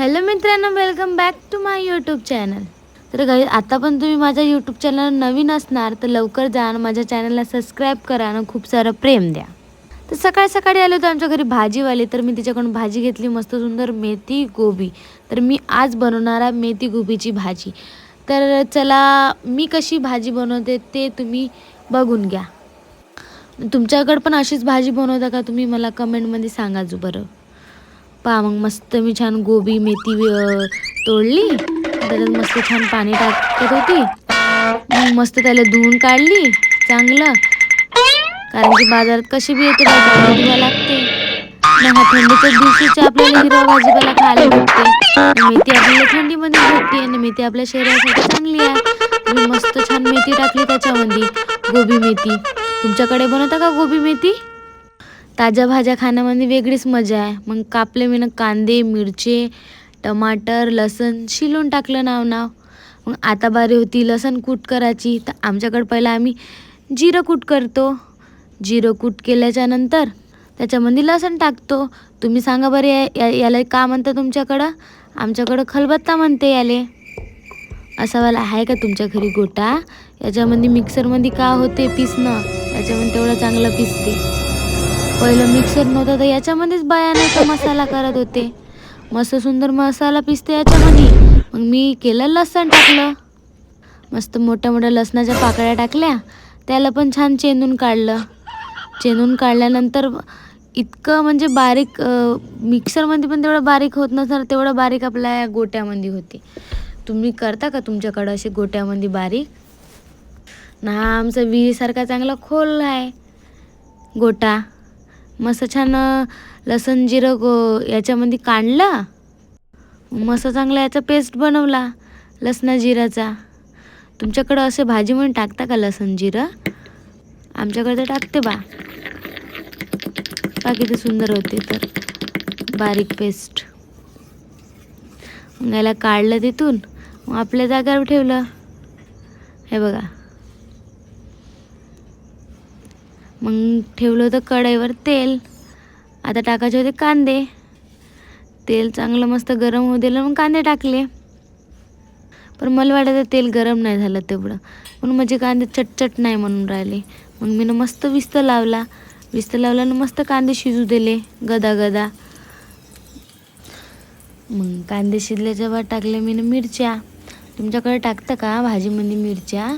Hello मित्रांनो welcome back to my YouTube channel तर काही आता पण तुम्ही माझ्या यूट्यूब चॅनल नवीन असणार तर लवकर जा आणि माझ्या चॅनलला सबस्क्राईब करा आणि खूप सारं प्रेम द्या. तर सकाळी सकाळी आलो होतो आमच्या घरी भाजीवाले तर मी तिच्याकडून भाजी घेतली मस्त सुंदर मेथी गोबी. तर मी आज बनवणार आहे मेथी गोबीची भाजी. तर चला मी कशी भाजी बनवते ते तुम्ही बघून घ्या. तुमच्याकडं पण अशीच भाजी बनवता का? तुम्ही मला कमेंटमध्ये सांगा जो बरं. पहा मग मस्त मी छान गोबी मेथी तोडली. त्याच्यात मस्त छान पाणी टाकत होती. मग मस्त त्याला धुवून काढली चांगलं. कारण की बाजारात कशी बी येते भाजीपाला लागते. मग हा थंडीच्या दिवशीचे आपल्याला हिरवा भाजीपाला खायला भेटते. मेथी आपल्याला थंडीमध्ये भेटते आणि मेथी आपल्या शरीरासाठी चांगली आहे. मी मस्त छान मेथी टाकली त्याच्यामध्ये. गोबी मेथी. तुमच्याकडे बनवता का गोबी मेथी? ताज्या भाज्या खाण्यामध्ये वेगळीच मजा आहे. मग कापले मी ना कांदे मिरचे टमाटर लसण शिलून टाकलं नाव नाव. मग आता बारी होती लसण कूट करायची. तर आमच्याकडं पहिला आम्ही जिरं कूट करतो. जिरं कूट केल्याच्यानंतर त्याच्यामध्ये लसण टाकतो. तुम्ही सांगा बरं या या- याला का म्हणतं तुमच्याकडं? आमच्याकडं खलबत्ता म्हणते याले. असावाला आहे का तुमच्या घरी गोटा? याच्यामध्ये मिक्सरमध्ये का होते पिसणं? याच्यामध्ये तेवढं चांगलं पिसते. पहिलं मिक्सर नव्हतं तर याच्यामध्येच बाया नाही का मसाला करत होते. मस्त सुंदर मसाला पिसते याच्यामध्ये. मग मी केलं लसण टाकलं. मस्त मोठ्या मोठ्या लसणाच्या पाकळ्या टाकल्या. त्याला पण छान चेंदून काढलं. चेंदून काढल्यानंतर इतकं म्हणजे बारीक मिक्सरमध्ये पण तेवढं बारीक होत नसणार तेवढं बारीक आपल्या या गोट्यामध्ये होते. तुम्ही करता का तुमच्याकडं असे गोट्यामध्ये बारीक? ना हा आमचा विहिरीसारखा चांगला खोल आहे. गोटा. मस्त छान लसण जिरं गो याच्यामध्ये काढलं मस्त चांगला याचा पेस्ट बनवला लसणा जिराचा. तुमच्याकडं असे भाजी म्हणून टाकता का लसण जिरं? आमच्याकडे तर टाकते बा. का किती सुंदर होते तर. बारीक पेस्ट मग याला काढलं तिथून मग आपल्या जागेवर ठेवलं. हे बघा. मग ठेवलं होतं कढईवर तेल. आता टाकायचे होते कांदे. तेल चांगलं मस्त गरम होऊ दिलं मग कांदे टाकले. पण मला वाटायचं तेल गरम नाही झालं तेवढं. म्हणून माझे कांदे चटचट नाही म्हणून राहिले. मग मी ना मस्त विस्त लावला. विस्त लावल्यानं मस्त कांदे शिजू दिले गदा गदा मग कांदे शिजल्याच्या बाद टाकले मी ना मिरच्या. तुमच्याकडे टाकतं का भाजीमध्ये मिरच्या?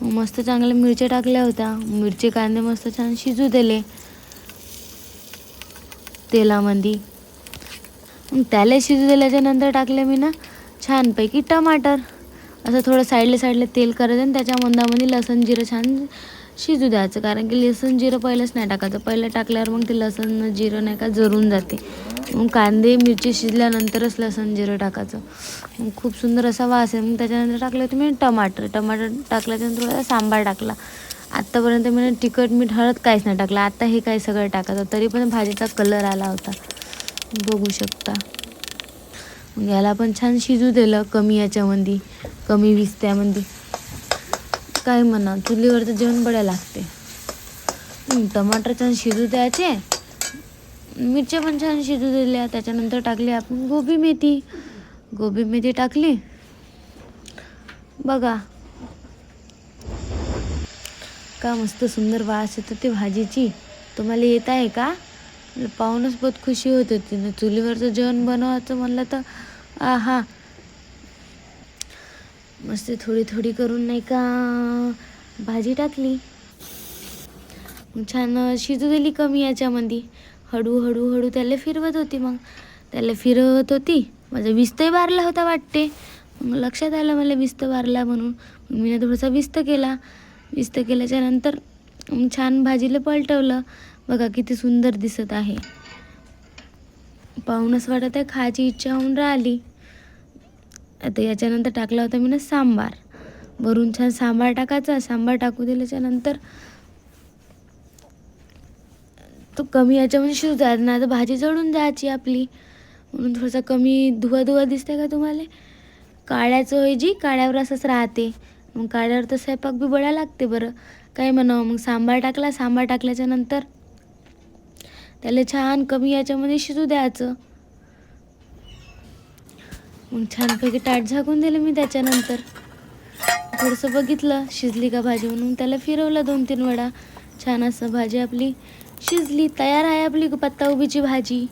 मग मस्त चांगल्या मिरच्या टाकल्या होत्या. मिरचे कांदे मस्त छान शिजू दिले. तेलामध्ये. मग त्याला शिजू दिल्याच्या नंतर टाकले मी ना छानपैकी टमाटर. असं थोडं साईडला साईडला तेल करायचं आणि त्याच्या मंदामध्ये लसण जिरं छान शिजू द्यायचं. कारण की लसण जिरं पहिलंच नाही टाकायचं. पहिलं टाकल्यावर मग ते लसण जिरं नाही का जरून जाते. मग कांदे मिरची शिजल्यानंतरच लसण जिरं टाकायचं. मग खूप सुंदर असा वास आहे. मग त्याच्यानंतर टाकलं तुम्ही टमाटर. टमाटर टाकल्याच्यानंतर थोडा सांबार टाकला. आत्तापर्यंत मी तिखट मीठ हळद काहीच नाही टाकलं. आता हे काय सगळं टाकायचं. तरी पण भाजीचा कलर आला होता. बघू शकता. मग याला पण छान शिजू दिलं. कमी याच्यामध्ये कमी विस्त्यामध्ये. काय म्हणा चुलीवरचं जेवण बड्या लागते. टमाटर छान शिजू द्यायचे. मिरच्या पण छान शिजू दिल्या त्याच्यानंतर टाकली आपण गोबी मेथी. गोबी मेथी टाकली. बघा. का मस्त सुंदर वास येतो ते भाजीची. तुम्हाला येत आहे का? पाहूनच बहुत खुशी होत होती. ना चुलीवरचं जेवण बनवायचं म्हणलं तर आहा. मस्त थोडी थोडी करून नाही का भाजी टाकली. छान शिजू दिली कमी याच्यामध्ये. हळू हळू हळू त्याला फिरवत होती मग. त्याला फिरवत होती. माझा विस्तही बारला होता वाटते. मग लक्षात आलं मला विस्त बारला म्हणून. मी थोडासा विस्त केला. विस्त केल्याच्यानंतर छान भाजीला पलटवलं. बघा किती सुंदर दिसत आहे. पाहूनच वाटत आहे खायची इच्छा होऊन राहिली. आता याच्यानंतर टाकला होता मी ना सांबार. भरून छान सांबार टाकायचा. सांबार टाकू दिल्याच्यानंतर तो कमी याच्यामध्ये शिजू जायचा नाही. तर भाजी जळून जायची आपली. म्हणून थोडासा कमी धुवा धुवा दिसते का तुम्हाला? काळ्याचं होय जी काळ्यावर असंच राहते. मग काळ्यावर तर स्वयंपाक बी बळा लागते बरं. काय म्हणावं मग सांबार टाकला सांबार टाकल्याच्या नंतर त्याला छान कमी याच्यामध्ये शिजू द्यायचं. मग छानपैकी ताट झाकून दिलं मी त्याच्यानंतर. थोडंसं बघितलं शिजली का भाजी म्हणून त्याला फिरवलं दोन तीन वेळा छान असं भाजी आपली शिजली तयार आहे आपली पत्ता उभीची भाजी.